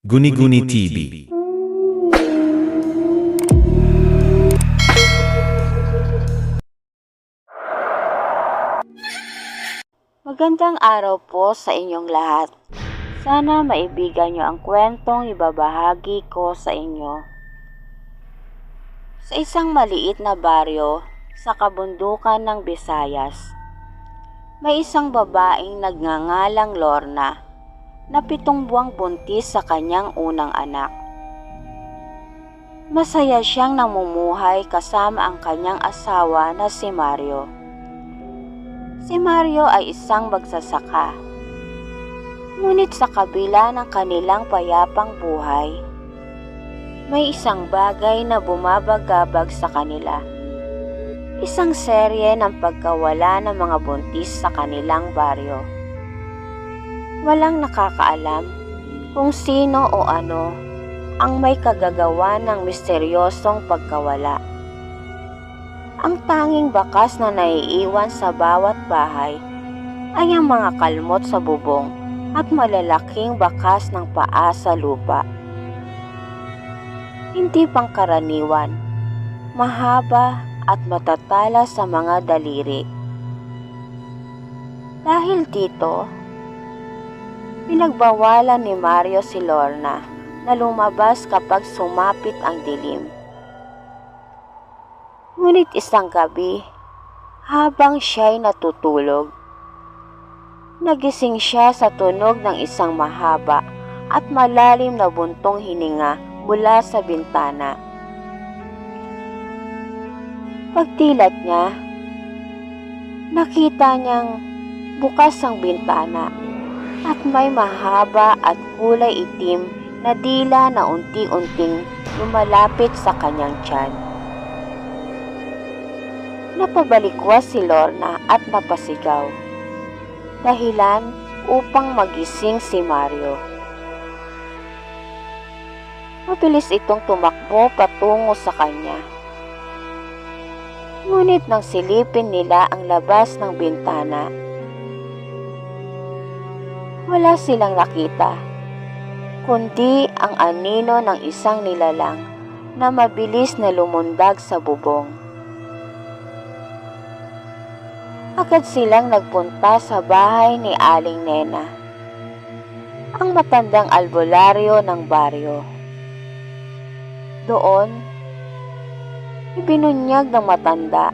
Guni-Guni TV. Magandang araw po sa inyong lahat. Sana maibigan niyo ang kwentong ibabahagi ko sa inyo. Sa isang maliit na baryo sa kabundukan ng Visayas, may isang babaeng nagngangalang Lorna na pitong buwang buntis sa kanyang unang anak. Masaya siyang namumuhay kasama ang kanyang asawa na si Mario. Si Mario ay isang magsasaka. Ngunit sa kabila ng kanilang payapang buhay, may isang bagay na bumabagabag sa kanila. Isang serye ng pagkawala ng mga buntis sa kanilang baryo. Walang nakakaalam kung sino o ano ang may kagagawa ng misteryosong pagkawala. Ang tanging bakas na naiiwan sa bawat bahay ay ang mga kalmot sa bubong at malalaking bakas ng paa sa lupa. Hindi pangkaraniwan, mahaba at matatala sa mga daliri. Dahil dito, pinagbawalan ni Mario si Lorna na lumabas kapag sumapit ang dilim. Ngunit isang gabi, habang siya'y natutulog, nagising siya sa tunog ng isang mahaba at malalim na buntong hininga mula sa bintana. Pagtilat niya, nakita niyang bukas ang bintana at may mahaba at kulay itim na dila na unti-unting lumalapit sa kanyang tiyan. Napabalikwas si Lorna at napasigaw. Dahilan upang magising si Mario. Mabilis itong tumakbo patungo sa kanya. Ngunit nang silipin nila ang labas ng bintana, wala silang nakita, kundi ang anino ng isang nilalang na mabilis na lumundag sa bubong. Agad silang nagpunta sa bahay ni Aling Nena, ang matandang albularyo ng baryo. Doon, ibinunyag ng matanda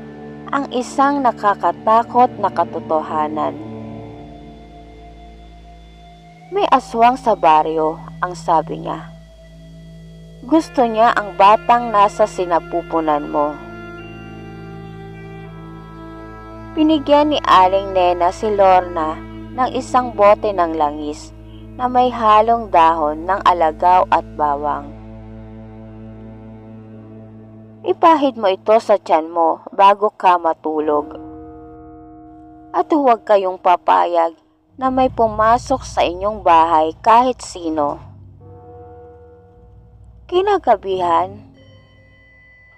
ang isang nakakatakot na katotohanan. May aswang sa baryo, ang sabi niya. Gusto niya ang batang nasa sinapupunan mo. Binigyan ni Aling Nena si Lorna ng isang bote ng langis na may halong dahon ng alagaw at bawang. Ipahid mo ito sa tiyan mo bago ka matulog. At huwag kayong papayag na may pumasok sa inyong bahay kahit sino. Kinagabihan,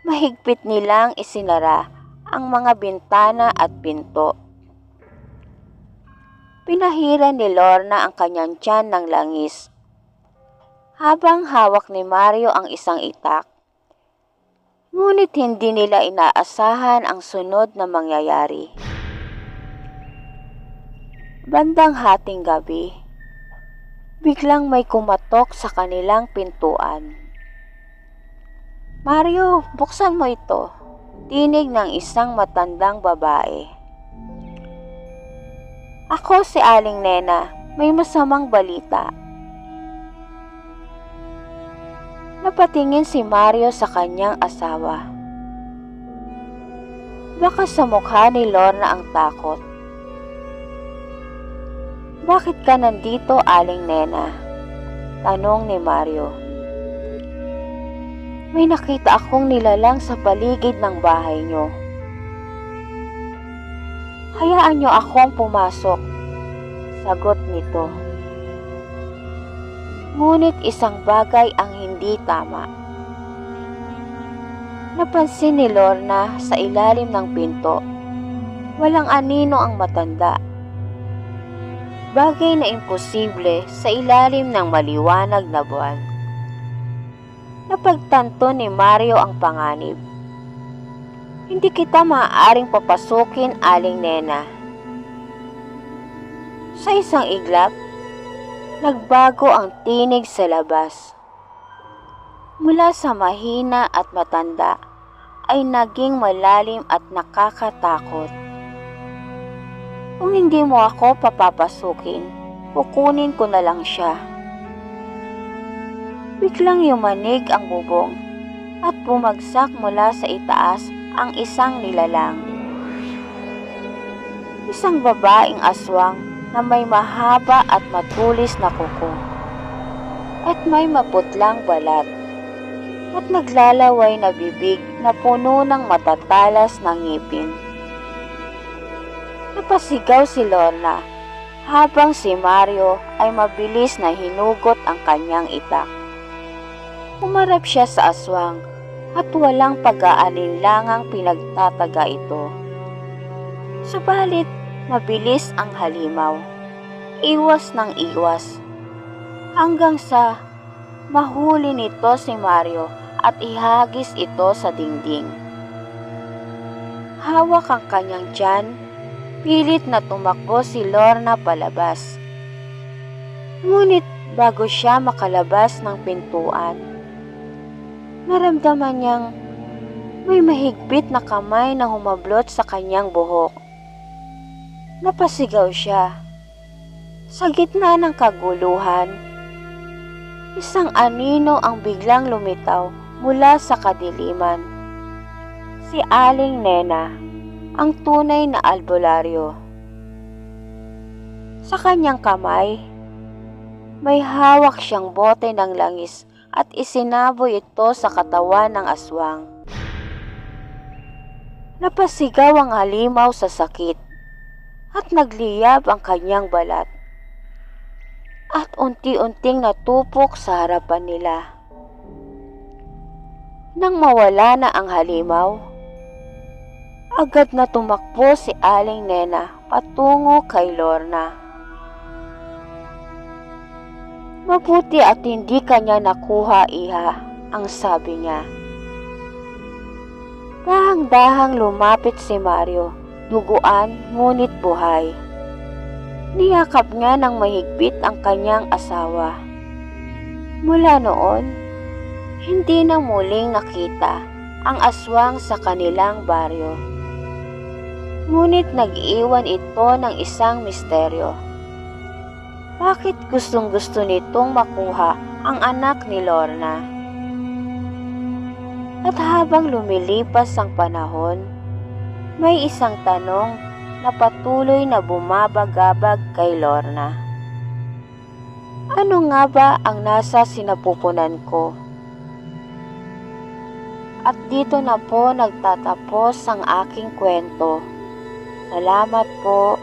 mahigpit nilang isinara ang mga bintana at pinto. Pinahira ni Lorna ang kanyang tiyan ng langis. Habang hawak ni Mario ang isang itak, ngunit hindi nila inaasahan ang sunod na mangyayari. Bandang hating gabi, biglang may kumatok sa kanilang pintuan. Mario, buksan mo ito. Tinig ng isang matandang babae. Ako si Aling Nena, may masamang balita. Napatingin si Mario sa kanyang asawa. Baka sa mukha ni Lorna ang takot. Bakit ka nandito, Aling Nena? Tanong ni Mario. May nakita akong nilalang sa paligid ng bahay nyo. Hayaan nyo akong pumasok. Sagot nito. Ngunit isang bagay ang hindi tama. Napansin ni Lorna sa ilalim ng pinto. Walang anino ang matanda. Bagay na imposible sa ilalim ng maliwanag na buwan. Napagtanto ni Mario ang panganib. Hindi kita maaaring papasukin, aling nena. Sa isang iglap, nagbago ang tinig sa labas. Mula sa mahina at matanda ay naging malalim at nakakatakot. Kung hindi mo ako papapasukin, kukunin ko na lang siya. Biglang yumanig ang bubong at bumagsak mula sa itaas ang isang nilalang. Isang babaeng aswang na may mahaba at matulis na kuko at may maputlang balat at naglalaway na bibig na puno ng matatalas na ngipin. Napasigaw si Lorna habang si Mario ay mabilis na hinugot ang kanyang itak. Umarap siya sa aswang at walang pag-aalinlangang pinagtataga ito. Subalit, mabilis ang halimaw. Iwas ng iwas. Hanggang sa mahuli nito si Mario at ihagis ito sa dingding. Hawak ang kanyang tiyan, pilit na tumakbo si Lorna palabas. Ngunit bago siya makalabas ng pintuan, naramdaman niyang may mahigpit na kamay na humablot sa kanyang buhok. Napasigaw siya. Sa gitna ng kaguluhan, isang anino ang biglang lumitaw mula sa kadiliman. Si Aling Nena, ang tunay na albularyo. Sa kanyang kamay, may hawak siyang bote ng langis at isinaboy ito sa katawan ng aswang. Napasigaw ang halimaw sa sakit at nagliyab ang kanyang balat. At unti-unting natupok sa harapan nila. Nang mawala na ang halimaw, agad na tumakbo si Aling Nena patungo kay Lorna. Mabuti at hindi kanya nakuha iha, ang sabi niya. Dahang-dahang lumapit si Mario, duguan ngunit buhay. Niyakap niya ng mahigpit ang kanyang asawa. Mula noon, hindi na muling nakita ang aswang sa kanilang baryo. Ngunit nag-iwan ito ng isang misteryo. Bakit gustong gusto nitong makuha ang anak ni Lorna? At habang lumilipas ang panahon, may isang tanong na patuloy na bumabagabag kay Lorna. Ano nga ba ang nasa sinapupunan ko? At dito na po nagtatapos ang aking kwento. Salamat po